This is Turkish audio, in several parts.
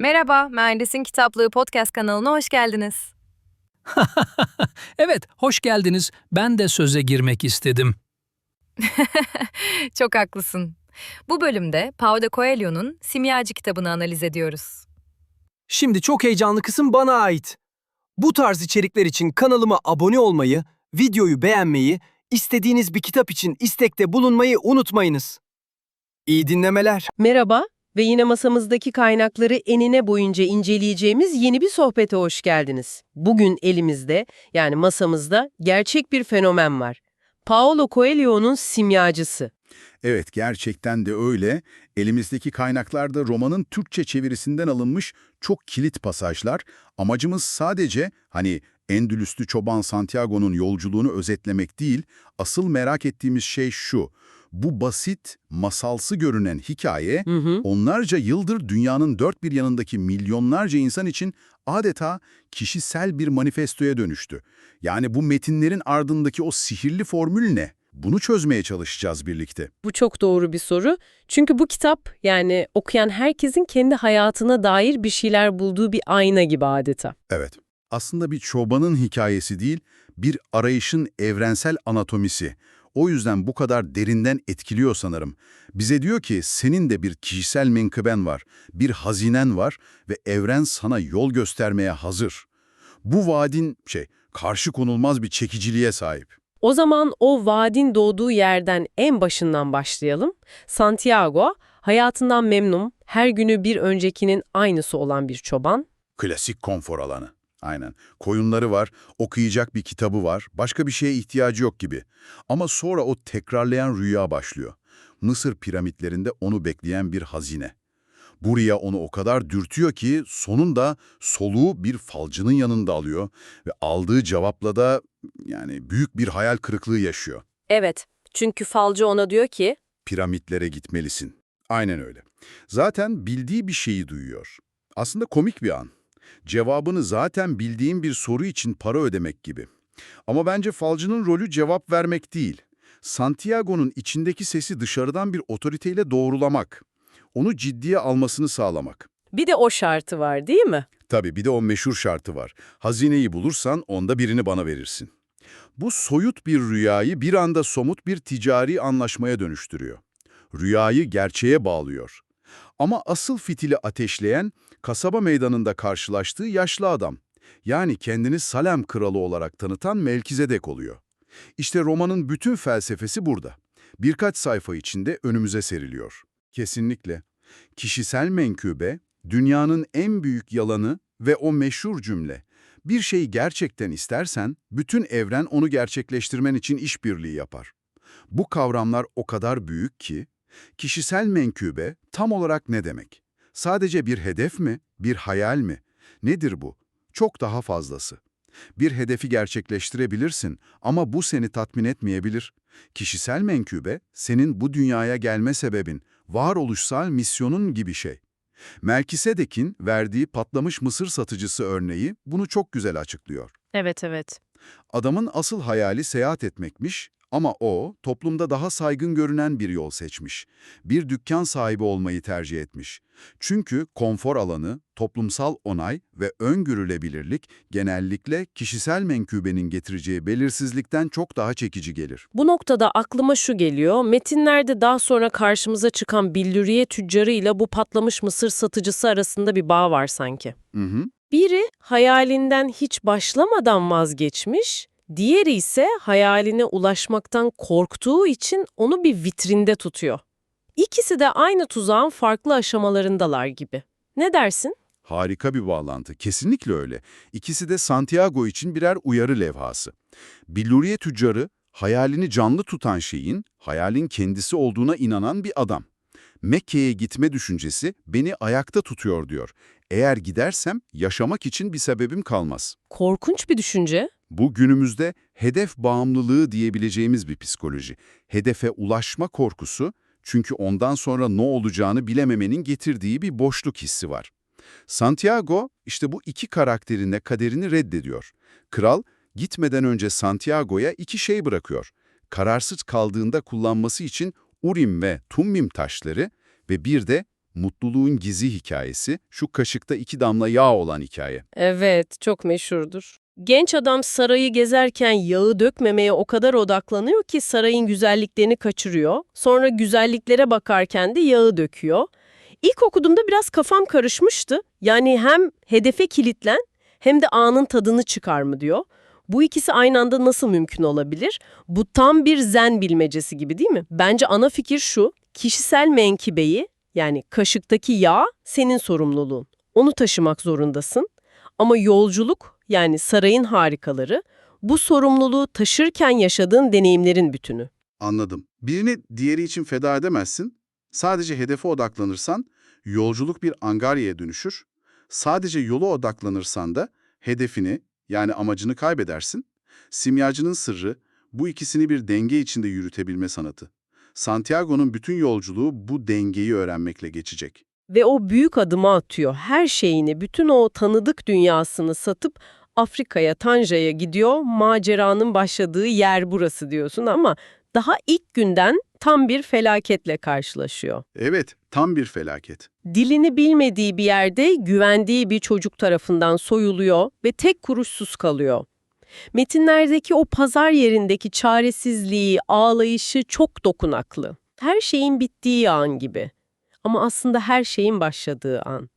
Merhaba, Mühendisin Kitaplığı podcast kanalına hoş geldiniz. Evet, hoş geldiniz. Ben de söze girmek istedim. Çok haklısın. Bu bölümde Paulo Coelho'nun Simyacı kitabını analiz ediyoruz. Şimdi çok heyecanlı kısım bana ait. Bu tarz içerikler için kanalıma abone olmayı, videoyu beğenmeyi, istediğiniz bir kitap için istekte bulunmayı unutmayınız. İyi dinlemeler. Merhaba ve yine masamızdaki kaynakları enine boyunca inceleyeceğimiz yeni bir sohbete hoş geldiniz. Bugün elimizde yani masamızda gerçek bir fenomen var. Paolo Coelho'nun simyacısı. Evet, gerçekten de öyle. Elimizdeki kaynaklarda romanın Türkçe çevirisinden alınmış çok kilit pasajlar. Amacımız sadece hani Endülüslü çoban Santiago'nun yolculuğunu özetlemek değil, asıl merak ettiğimiz şey şu. Bu basit, masalsı görünen hikaye, Hı hı. onlarca yıldır dünyanın dört bir yanındaki milyonlarca insan için adeta kişisel bir manifestoya dönüştü. Yani bu metinlerin ardındaki o sihirli formül ne? Bunu çözmeye çalışacağız birlikte. Bu çok doğru bir soru. Çünkü bu kitap yani okuyan herkesin kendi hayatına dair bir şeyler bulduğu bir ayna gibi adeta. Evet. Aslında bir çobanın hikayesi değil, bir arayışın evrensel anatomisi. O yüzden bu kadar derinden etkiliyor sanırım. Bize diyor ki senin de bir kişisel menkıben var, bir hazinen var ve evren sana yol göstermeye hazır. Bu vaadin şey, karşı konulmaz bir çekiciliğe sahip. O zaman o vaadin doğduğu yerden en başından başlayalım. Santiago, hayatından memnun, her günü bir öncekinin aynısı olan bir çoban. Klasik konfor alanı. Aynen. Koyunları var, okuyacak bir kitabı var, başka bir şeye ihtiyacı yok gibi. Ama sonra o tekrarlayan rüya başlıyor. Mısır piramitlerinde onu bekleyen bir hazine. Bu rüya onu o kadar dürtüyor ki sonunda soluğu bir falcının yanında alıyor ve aldığı cevapla da yani büyük bir hayal kırıklığı yaşıyor. Evet, çünkü falcı ona diyor ki, Piramitlere gitmelisin. Aynen öyle. Zaten bildiği bir şeyi duyuyor. Aslında komik bir an. Cevabını zaten bildiğin bir soru için para ödemek gibi. Ama bence falcının rolü cevap vermek değil. Santiago'nun içindeki sesi dışarıdan bir otoriteyle doğrulamak. Onu ciddiye almasını sağlamak. bir de o şartı var değil mi? Tabii bir de o meşhur şartı var. Hazineyi bulursan onda birini bana verirsin. Bu soyut bir rüyayı bir anda somut bir ticari anlaşmaya dönüştürüyor. Rüyayı gerçeğe bağlıyor. Ama asıl fitili ateşleyen kasaba meydanında karşılaştığı yaşlı adam. Yani kendini Salem kralı olarak tanıtan Melkizedek oluyor. İşte romanın bütün felsefesi burada. Birkaç sayfa içinde önümüze seriliyor. Kesinlikle. Kişisel menkıbe, dünyanın en büyük yalanı ve o meşhur cümle. Bir şeyi gerçekten istersen, bütün evren onu gerçekleştirmen için işbirliği yapar. Bu kavramlar o kadar büyük ki, kişisel menkıbe tam olarak ne demek? Sadece bir hedef mi, bir hayal mi? Nedir bu? Çok daha fazlası. Bir hedefi gerçekleştirebilirsin ama bu seni tatmin etmeyebilir. Kişisel menkıbe, senin bu dünyaya gelme sebebin, varoluşsal misyonun gibi şey. Melkisedek'in verdiği patlamış mısır satıcısı örneği bunu çok güzel açıklıyor. Evet, evet. Adamın asıl hayali seyahat etmekmiş ama o, toplumda daha saygın görünen bir yol seçmiş. Bir dükkan sahibi olmayı tercih etmiş. Çünkü konfor alanı, toplumsal onay ve öngörülebilirlik genellikle kişisel menkıbenin getireceği belirsizlikten çok daha çekici gelir. Bu noktada aklıma şu geliyor, metinlerde daha sonra karşımıza çıkan billuriye tüccarıyla bu patlamış mısır satıcısı arasında bir bağ var sanki. Hı hı. Biri hayalinden hiç başlamadan vazgeçmiş, diğeri ise hayaline ulaşmaktan korktuğu için onu bir vitrinde tutuyor. İkisi de aynı tuzağın farklı aşamalarındalar gibi. Ne dersin? Harika bir bağlantı. Kesinlikle öyle. İkisi de Santiago için birer uyarı levhası. Billuriye tüccarı, hayalini canlı tutan şeyin, hayalin kendisi olduğuna inanan bir adam. Mekke'ye gitme düşüncesi beni ayakta tutuyor diyor. Eğer gidersem yaşamak için bir sebebim kalmaz. Korkunç bir düşünce. Bu günümüzde hedef bağımlılığı diyebileceğimiz bir psikoloji. Hedefe ulaşma korkusu çünkü ondan sonra ne olacağını bilememenin getirdiği bir boşluk hissi var. Santiago işte bu iki karakterin de kaderini reddediyor. Kral gitmeden önce Santiago'ya iki şey bırakıyor. Kararsız kaldığında kullanması için Urim ve Tummim taşları ve bir de mutluluğun gizi hikayesi, şu kaşıkta iki damla yağ olan hikaye. Evet, çok meşhurdur. Genç adam sarayı gezerken yağı dökmemeye o kadar odaklanıyor ki sarayın güzelliklerini kaçırıyor. Sonra güzelliklere bakarken de yağı döküyor. İlk okuduğumda biraz kafam karışmıştı. Yani hem hedefe kilitlen hem de anın tadını çıkar mı diyor. Bu ikisi aynı anda nasıl mümkün olabilir? Bu tam bir zen bilmecesi gibi değil mi? Bence ana fikir şu, kişisel menkibeyi yani kaşıktaki yağ senin sorumluluğun. Onu taşımak zorundasın. Ama yolculuk yani sarayın harikaları bu sorumluluğu taşırken yaşadığın deneyimlerin bütünü. Anladım. Birini diğeri için feda edemezsin. Sadece hedefe odaklanırsan yolculuk bir angaryaya dönüşür. Sadece yola odaklanırsan da hedefini yani amacını kaybedersin. Simyacının sırrı bu ikisini bir denge içinde yürütebilme sanatı. Santiago'nun bütün yolculuğu bu dengeyi öğrenmekle geçecek. Ve o büyük adımı atıyor. Her şeyini, bütün o tanıdık dünyasını satıp Afrika'ya, Tanja'ya gidiyor. Maceranın başladığı yer burası diyorsun ama daha ilk günden tam bir felaketle karşılaşıyor. Evet, tam bir felaket. Dilini bilmediği bir yerde güvendiği bir çocuk tarafından soyuluyor ve tek kuruşsuz kalıyor. Metinlerdeki o pazar yerindeki çaresizliği, ağlayışı çok dokunaklı. Her şeyin bittiği an gibi. Ama aslında her şeyin başladığı an.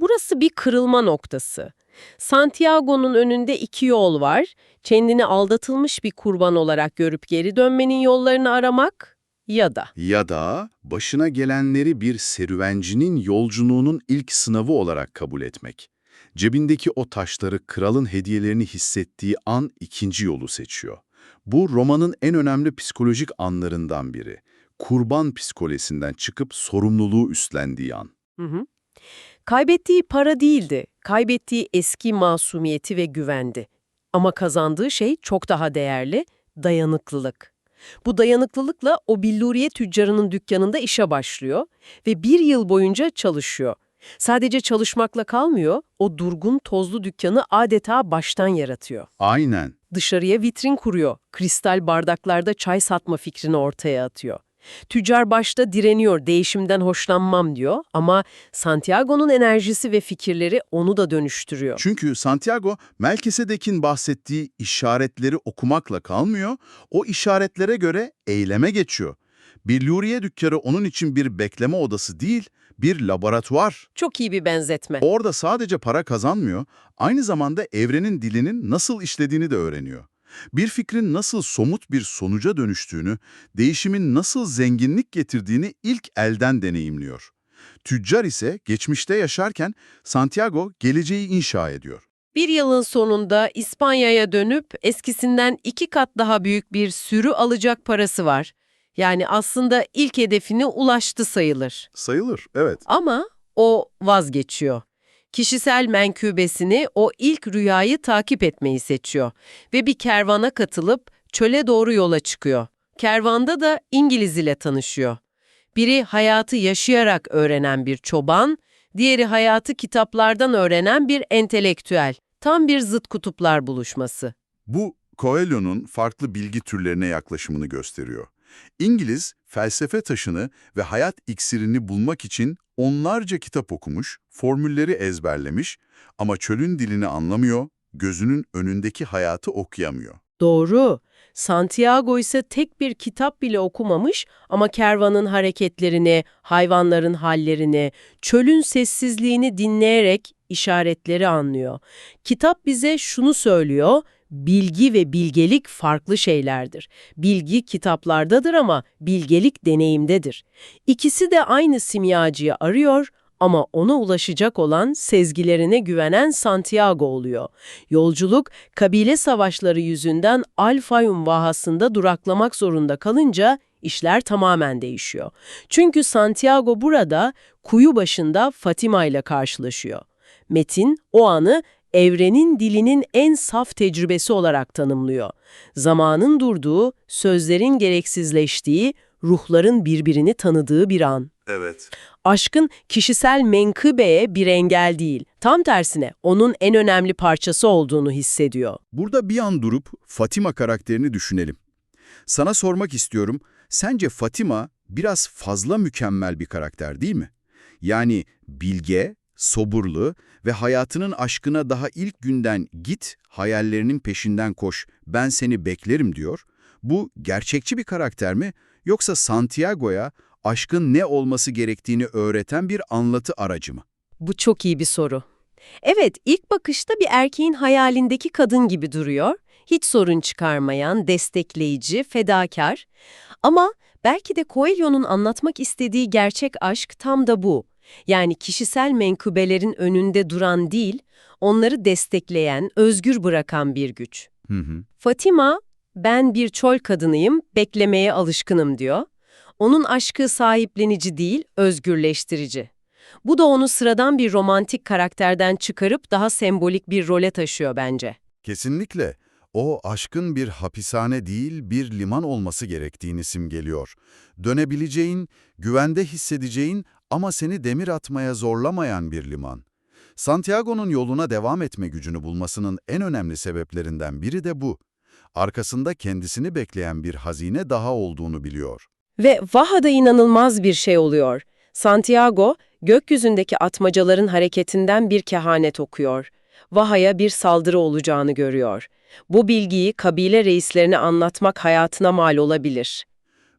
Burası bir kırılma noktası. Santiago'nun önünde iki yol var. Kendini aldatılmış bir kurban olarak görüp geri dönmenin yollarını aramak ya da Ya da başına gelenleri bir serüvencinin yolculuğunun ilk sınavı olarak kabul etmek. Cebindeki o taşları kralın hediyelerini hissettiği an ikinci yolu seçiyor. Bu romanın en önemli psikolojik anlarından biri. Kurban psikolojisinden çıkıp sorumluluğu üstlendiği an. Hı hı. Kaybettiği para değildi, kaybettiği eski masumiyeti ve güvendi. Ama kazandığı şey çok daha değerli, dayanıklılık. Bu dayanıklılıkla o billuriye tüccarının dükkanında işe başlıyor ve bir yıl boyunca çalışıyor. Sadece çalışmakla kalmıyor, o durgun tozlu dükkanı adeta baştan yaratıyor. Aynen. Dışarıya vitrin kuruyor, kristal bardaklarda çay satma fikrini ortaya atıyor. Tüccar başta direniyor, değişimden hoşlanmam diyor ama Santiago'nun enerjisi ve fikirleri onu da dönüştürüyor. Çünkü Santiago, Melkisedek'in bahsettiği işaretleri okumakla kalmıyor, o işaretlere göre eyleme geçiyor. Billuriye dükkanı onun için bir bekleme odası değil, bir laboratuvar. Çok iyi bir benzetme. Orada sadece para kazanmıyor, aynı zamanda evrenin dilinin nasıl işlediğini de öğreniyor. Bir fikrin nasıl somut bir sonuca dönüştüğünü, değişimin nasıl zenginlik getirdiğini ilk elden deneyimliyor. Tüccar ise geçmişte yaşarken Santiago geleceği inşa ediyor. Bir yılın sonunda İspanya'ya dönüp eskisinden iki kat daha büyük bir sürü alacak parası var. Yani aslında ilk hedefine ulaştı sayılır. Sayılır, evet. Ama o vazgeçiyor. Kişisel menkıbesini o ilk rüyayı takip etmeyi seçiyor ve bir kervana katılıp çöle doğru yola çıkıyor. Kervanda da İngiliz ile tanışıyor. Biri hayatı yaşayarak öğrenen bir çoban, diğeri hayatı kitaplardan öğrenen bir entelektüel. Tam bir zıt kutuplar buluşması. Bu Coelho'nun farklı bilgi türlerine yaklaşımını gösteriyor. İngiliz, felsefe taşını ve hayat iksirini bulmak için onlarca kitap okumuş, formülleri ezberlemiş ama çölün dilini anlamıyor, gözünün önündeki hayatı okuyamıyor. Doğru. Santiago ise tek bir kitap bile okumamış ama kervanın hareketlerini, hayvanların hallerini, çölün sessizliğini dinleyerek işaretleri anlıyor. Kitap bize şunu söylüyor, bilgi ve bilgelik farklı şeylerdir. Bilgi kitaplardadır ama bilgelik deneyimdedir. İkisi de aynı simyacıyı arıyor ama ona ulaşacak olan sezgilerine güvenen Santiago oluyor. Yolculuk, kabile savaşları yüzünden Al-Fayum vahasında duraklamak zorunda kalınca işler tamamen değişiyor. Çünkü Santiago burada kuyu başında Fatima ile karşılaşıyor. Metin o anı evrenin dilinin en saf tecrübesi olarak tanımlıyor. Zamanın durduğu, sözlerin gereksizleştiği, ruhların birbirini tanıdığı bir an. Evet. Aşkın kişisel menkıbeye bir engel değil. Tam tersine onun en önemli parçası olduğunu hissediyor. Burada bir an durup Fatima karakterini düşünelim. Sana sormak istiyorum, sence Fatima biraz fazla mükemmel bir karakter değil mi? Yani bilge, sabırlı ve hayatının aşkına daha ilk günden git, hayallerinin peşinden koş, ben seni beklerim diyor. Bu gerçekçi bir karakter mi yoksa Santiago'ya aşkın ne olması gerektiğini öğreten bir anlatı aracı mı? Bu çok iyi bir soru. Evet, ilk bakışta bir erkeğin hayalindeki kadın gibi duruyor. Hiç sorun çıkarmayan, destekleyici, fedakar. Ama belki de Coelho'nun anlatmak istediği gerçek aşk tam da bu. Yani kişisel menkıbelerin önünde duran değil, onları destekleyen, özgür bırakan bir güç. Hı hı. Fatima, ben bir çöl kadınıyım, beklemeye alışkınım diyor. Onun aşkı sahiplenici değil, özgürleştirici. Bu da onu sıradan bir romantik karakterden çıkarıp daha sembolik bir role taşıyor bence. Kesinlikle. O aşkın bir hapishane değil bir liman olması gerektiğini simgeliyor. Dönebileceğin, güvende hissedeceğin ama seni demir atmaya zorlamayan bir liman. Santiago'nun yoluna devam etme gücünü bulmasının en önemli sebeplerinden biri de bu. Arkasında kendisini bekleyen bir hazine daha olduğunu biliyor. Ve Vaha'da inanılmaz bir şey oluyor. Santiago, gökyüzündeki atmacaların hareketinden bir kehanet okuyor. Vaha'ya bir saldırı olacağını görüyor. Bu bilgiyi kabile reislerine anlatmak hayatına mal olabilir.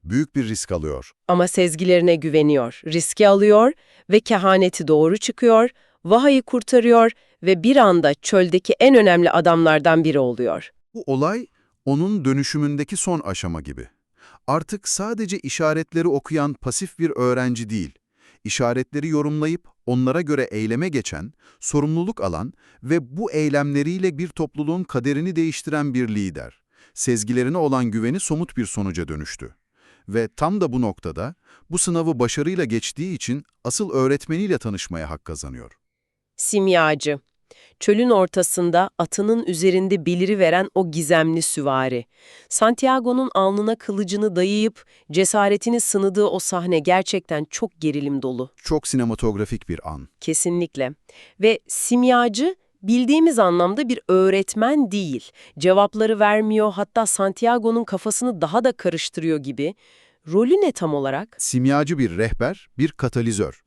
Büyük bir risk alıyor. Ama sezgilerine güveniyor, riski alıyor ve kehaneti doğru çıkıyor, Vaha'yı kurtarıyor ve bir anda çöldeki en önemli adamlardan biri oluyor. Bu olay onun dönüşümündeki son aşama gibi. Artık sadece işaretleri okuyan pasif bir öğrenci değil, işaretleri yorumlayıp onlara göre eyleme geçen, sorumluluk alan ve bu eylemleriyle bir topluluğun kaderini değiştiren bir lider. Sezgilerine olan güveni somut bir sonuca dönüştü. Ve tam da bu noktada, bu sınavı başarıyla geçtiği için asıl öğretmeniyle tanışmaya hak kazanıyor. Simyacı. Çölün ortasında atının üzerinde beliri veren o gizemli süvari. Santiago'nun alnına kılıcını dayayıp cesaretini sınadığı o sahne gerçekten çok gerilim dolu. Çok sinematografik bir an. Kesinlikle. Ve simyacı bildiğimiz anlamda bir öğretmen değil. Cevapları vermiyor hatta Santiago'nun kafasını daha da karıştırıyor gibi. Rolü ne tam olarak? Simyacı bir rehber, bir katalizör.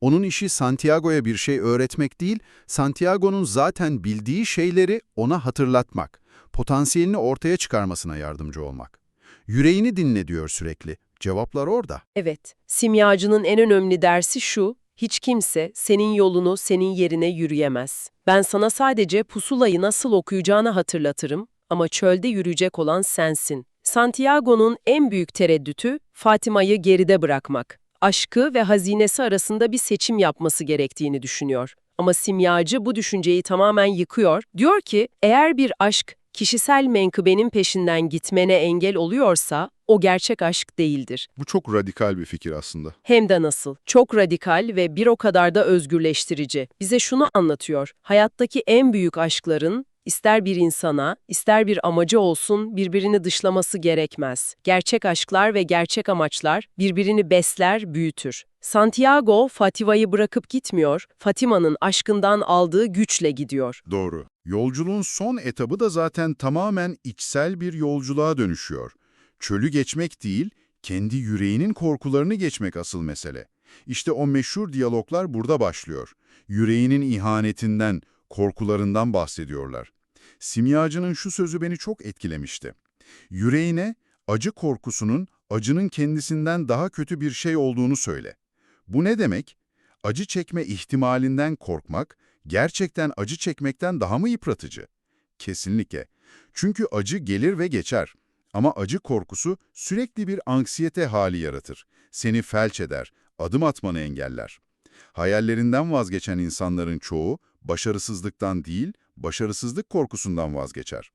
Onun işi Santiago'ya bir şey öğretmek değil, Santiago'nun zaten bildiği şeyleri ona hatırlatmak, potansiyelini ortaya çıkarmasına yardımcı olmak. Yüreğini dinle diyor sürekli. Cevaplar orada. Evet, simyacının en önemli dersi şu, hiç kimse senin yolunu senin yerine yürüyemez. Ben sana sadece pusulayı nasıl okuyacağını hatırlatırım ama çölde yürüyecek olan sensin. Santiago'nun en büyük tereddütü Fatima'yı geride bırakmak. Aşkı ve hazinesi arasında bir seçim yapması gerektiğini düşünüyor. Ama simyacı bu düşünceyi tamamen yıkıyor. Diyor ki eğer bir aşk kişisel menkıbenin peşinden gitmene engel oluyorsa o gerçek aşk değildir. Bu çok radikal bir fikir aslında. Hem de nasıl. Çok radikal ve bir o kadar da özgürleştirici. Bize şunu anlatıyor. Hayattaki en büyük aşkların ister bir insana, ister bir amacı olsun birbirini dışlaması gerekmez. Gerçek aşklar ve gerçek amaçlar birbirini besler, büyütür. Santiago, Fatima'yı bırakıp gitmiyor, Fatima'nın aşkından aldığı güçle gidiyor. Doğru. Yolculuğun son etabı da zaten tamamen içsel bir yolculuğa dönüşüyor. Çölü geçmek değil, kendi yüreğinin korkularını geçmek asıl mesele. İşte o meşhur diyaloglar burada başlıyor. Yüreğinin ihanetinden, korkularından bahsediyorlar. Simyacının şu sözü beni çok etkilemişti. Yüreğine acı korkusunun acının kendisinden daha kötü bir şey olduğunu söyle. Bu ne demek? Acı çekme ihtimalinden korkmak, gerçekten acı çekmekten daha mı yıpratıcı? Kesinlikle. Çünkü acı gelir ve geçer. Ama acı korkusu sürekli bir anksiyete hali yaratır. Seni felç eder, adım atmanı engeller. Hayallerinden vazgeçen insanların çoğu başarısızlıktan değil, başarısızlık korkusundan vazgeçer.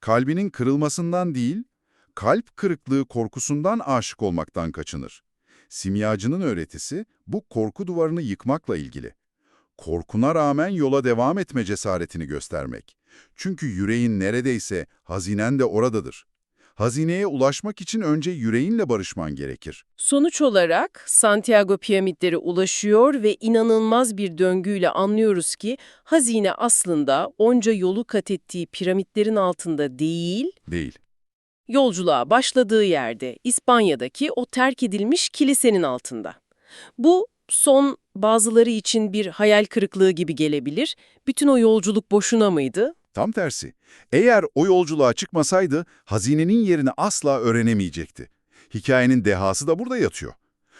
Kalbinin kırılmasından değil, kalp kırıklığı korkusundan aşık olmaktan kaçınır. Simyacının öğretisi bu korku duvarını yıkmakla ilgili. Korkuna rağmen yola devam etme cesaretini göstermek. Çünkü yüreğin neredeyse, hazinen de oradadır. Hazineye ulaşmak için önce yüreğinle barışman gerekir. Sonuç olarak Santiago piramitleri ulaşıyor ve inanılmaz bir döngüyle anlıyoruz ki hazine aslında onca yolu kat ettiği piramitlerin altında değil, Değil. yolculuğa başladığı yerde İspanya'daki o terk edilmiş kilisenin altında. Bu son bazıları için bir hayal kırıklığı gibi gelebilir. Bütün o yolculuk boşuna mıydı? Tam tersi. Eğer o yolculuğa çıkmasaydı hazinenin yerini asla öğrenemeyecekti. Hikayenin dehası da burada yatıyor.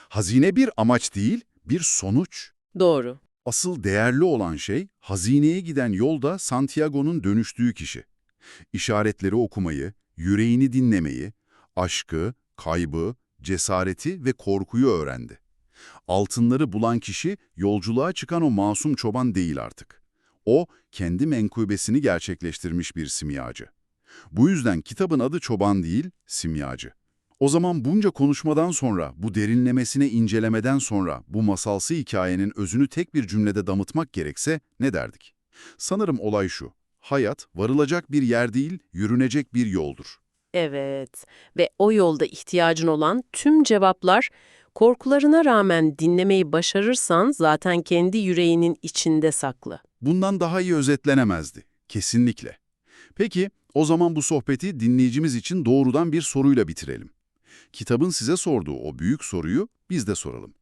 Hazine bir amaç değil, bir sonuç. Doğru. Asıl değerli olan şey, hazineye giden yolda Santiago'nun dönüştüğü kişi. İşaretleri okumayı, yüreğini dinlemeyi, aşkı, kaybı, cesareti ve korkuyu öğrendi. Altınları bulan kişi, yolculuğa çıkan o masum çoban değil artık. O, kendi menkıbesini gerçekleştirmiş bir simyacı. Bu yüzden kitabın adı çoban değil, simyacı. O zaman bunca konuşmadan sonra, bu derinlemesine incelemeden sonra bu masalsı hikayenin özünü tek bir cümlede damıtmak gerekse ne derdik? Sanırım olay şu. Hayat varılacak bir yer değil, yürünecek bir yoldur. Evet ve o yolda ihtiyacın olan tüm cevaplar korkularına rağmen dinlemeyi başarırsan zaten kendi yüreğinin içinde saklı. Bundan daha iyi özetlenemezdi. Kesinlikle. Peki, o zaman bu sohbeti dinleyicimiz için doğrudan bir soruyla bitirelim. Kitabın size sorduğu o büyük soruyu biz de soralım.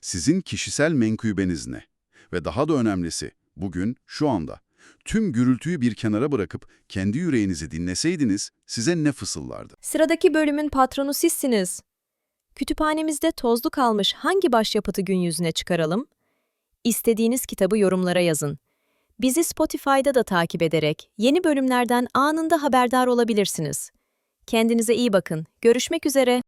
Sizin kişisel menkıbeniz ne? Ve daha da önemlisi, bugün, şu anda, tüm gürültüyü bir kenara bırakıp kendi yüreğinizi dinleseydiniz size ne fısıldardı? Sıradaki bölümün patronu sizsiniz. Kütüphanemizde tozlu kalmış hangi başyapıtı gün yüzüne çıkaralım? İstediğiniz kitabı yorumlara yazın. Bizi Spotify'da da takip ederek yeni bölümlerden anında haberdar olabilirsiniz. Kendinize iyi bakın. Görüşmek üzere.